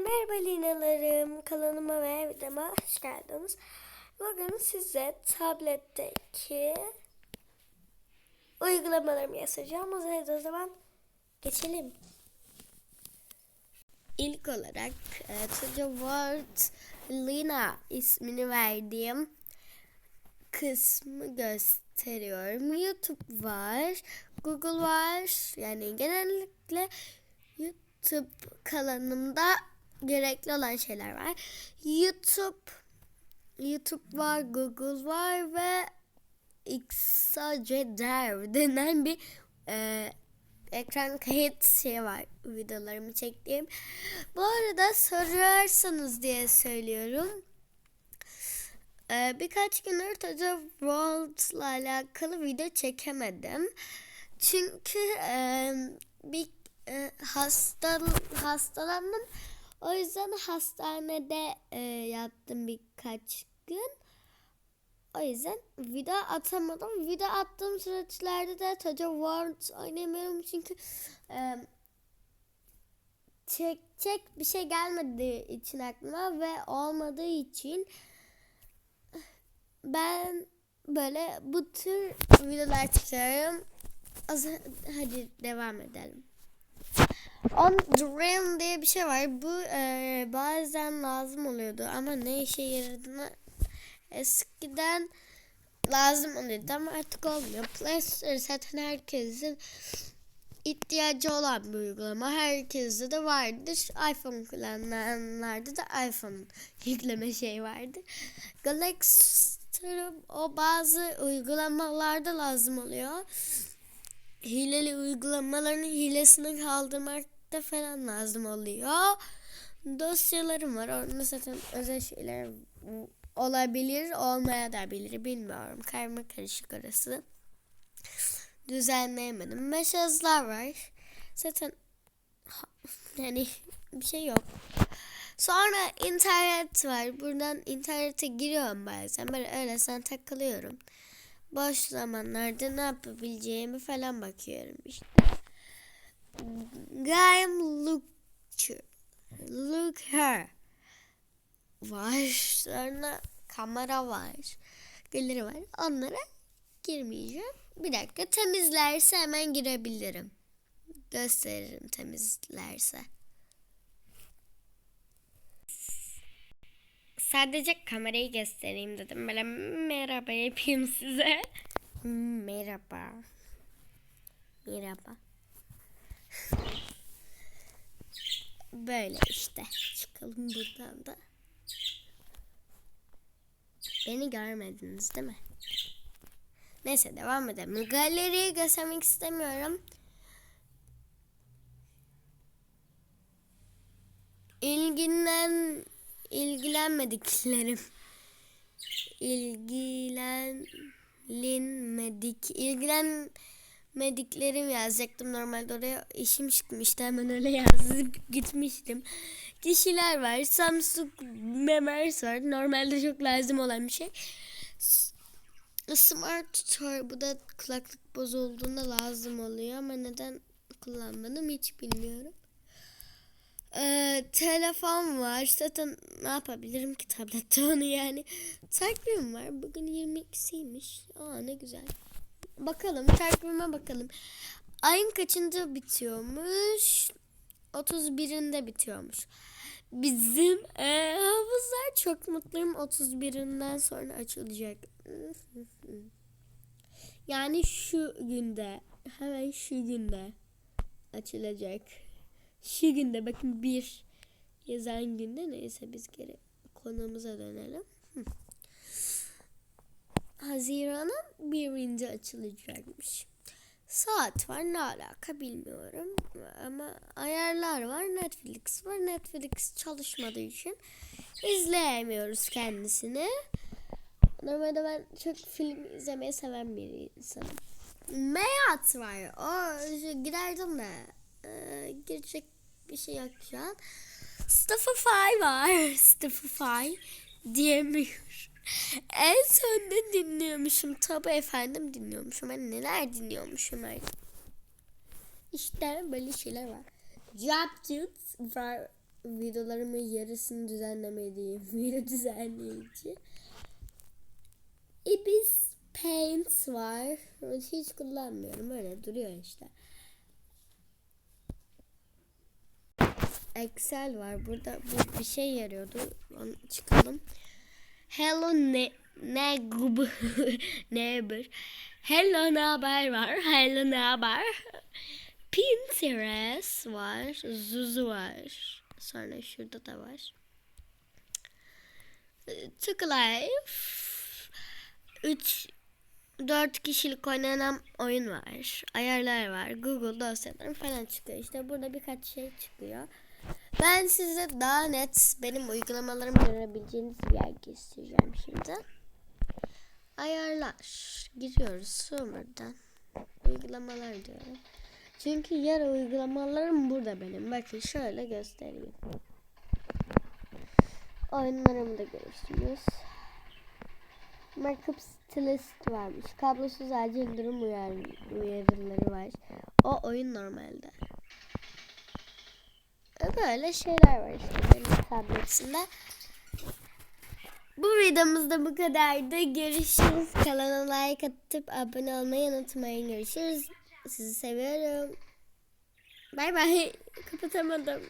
merhaba Linalarım. Kanalıma ve videoma hoş geldiniz. Bugün size tabletteki uygulamalarımı yazacağım. O zaman- geçelim. İlk olarak e, To The World Lina ismini verdiğim kısmı gösteriyorum. YouTube var, Google var. Yani genellikle YouTube kanalımda gerekli olan şeyler var. YouTube YouTube var, Google var ve Exager denen bir e, ekran kayıt şey var videolarımı çektiğim. Bu arada soruyorsanız diye söylüyorum. Ee, birkaç gündür Toca World'la alakalı video çekemedim. Çünkü e, bir e, hasta hastalandım. O yüzden hastanede e, yattım birkaç gün. O yüzden video atamadım. Video attığım süreçlerde de Toca World oynamıyorum çünkü e, çekecek bir şey gelmediği için aklıma ve olmadığı için ben böyle bu tür videolar zaman hadi devam edelim. On Dream diye bir şey var. Bu e, bazen lazım oluyordu ama ne işe yaradığını eskiden lazım oluyordu ama artık olmuyor. Play Store zaten herkesin ihtiyacı olan bir uygulama. Herkeste de vardır. iPhone kullananlarda da iPhone yükleme şey vardır. Galaxy o bazı uygulamalarda lazım oluyor. Hileli uygulamaların hilesini kaldırmakta falan lazım oluyor. Dosyalarım var. Orada zaten özel şeyler olabilir, olmaya da bilir. Bilmiyorum. Karma karışık arası. Düzenleyemedim. Mesajlar var. Zaten yani bir şey yok. Sonra internet var. Buradan internete giriyorum bazen. Böyle öylesine takılıyorum. Boş zamanlarda ne yapabileceğimi falan bakıyorum işte. Game Looker. Looker var. Sonra kamera var. Galeri var. Onlara girmeyeceğim. Bir dakika temizlerse hemen girebilirim. Gösteririm temizlerse. Sadece kamerayı göstereyim dedim. Böyle merhaba yapayım size. Merhaba. Merhaba. Böyle işte. Çıkalım buradan da. Beni görmediniz değil mi? Neyse devam edelim. Galeriyi göstermek istemiyorum. İlgilen ilgilenmediklerim ilgilenmedik ilgilenmediklerim yazacaktım normalde oraya işim çıkmıştı hemen öyle yazıp gitmiştim kişiler var Samsung Memers var normalde çok lazım olan bir şey Smart bu da kulaklık bozulduğunda lazım oluyor ama neden kullanmadım hiç bilmiyorum ee, telefon var. Zaten ne yapabilirim ki tablette onu yani. Takvim var. Bugün 22'siymiş. Aa ne güzel. Bakalım takvime bakalım. Ayın kaçında bitiyormuş? 31'inde bitiyormuş. Bizim e, havuzlar çok mutluyum. 31'inden sonra açılacak. Yani şu günde. Hemen şu günde açılacak. Şu günde bakın bir yazan günde neyse biz geri konumuza dönelim. Hı. Haziran'ın birinci açılacakmış. Saat var ne alaka bilmiyorum ama ayarlar var Netflix var Netflix çalışmadığı için izleyemiyoruz kendisini. Normalde ben çok film izlemeyi seven bir insanım. Meyat var. O giderdim de e, girecek bir şey yok şu an. Spotify var. Spotify diyemiyorum. En son ne dinliyormuşum? Tabi efendim dinliyormuşum. Ben neler dinliyormuşum artık. İşte böyle şeyler var. Jump var videolarımın yarısını düzenlemediğim video düzenleyici. Ibis Paints var. Hiç kullanmıyorum. Öyle duruyor işte. Excel var. Burada bu bir şey yarıyordu. Onu çıkalım. Hello ne neighbor neighbor. Hello ne haber var? Hello ne haber? Pinterest var. Zuzu var. Sonra şurada da var. Took Life. 3 4 kişilik oynanan oyun var. Ayarlar var. Google dosyaları falan çıkıyor. İşte burada birkaç şey çıkıyor. Ben size daha net benim uygulamalarımı görebileceğiniz bir yer göstereceğim şimdi. Ayarlar. Giriyoruz buradan. Uygulamalar diyorum. Çünkü yer uygulamalarım burada benim. Bakın şöyle göstereyim. Oyunlarımı da görürsünüz. Markup Stylist varmış. Kablosuz acil durum uyar uyarıları var. O oyun normalde. Böyle şeyler var işte benim tabletimde. Bu videomuzda bu kadardı. Görüşürüz. Kanala like atıp abone olmayı unutmayın. Görüşürüz. Sizi seviyorum. Bay bay. Kapatamadım.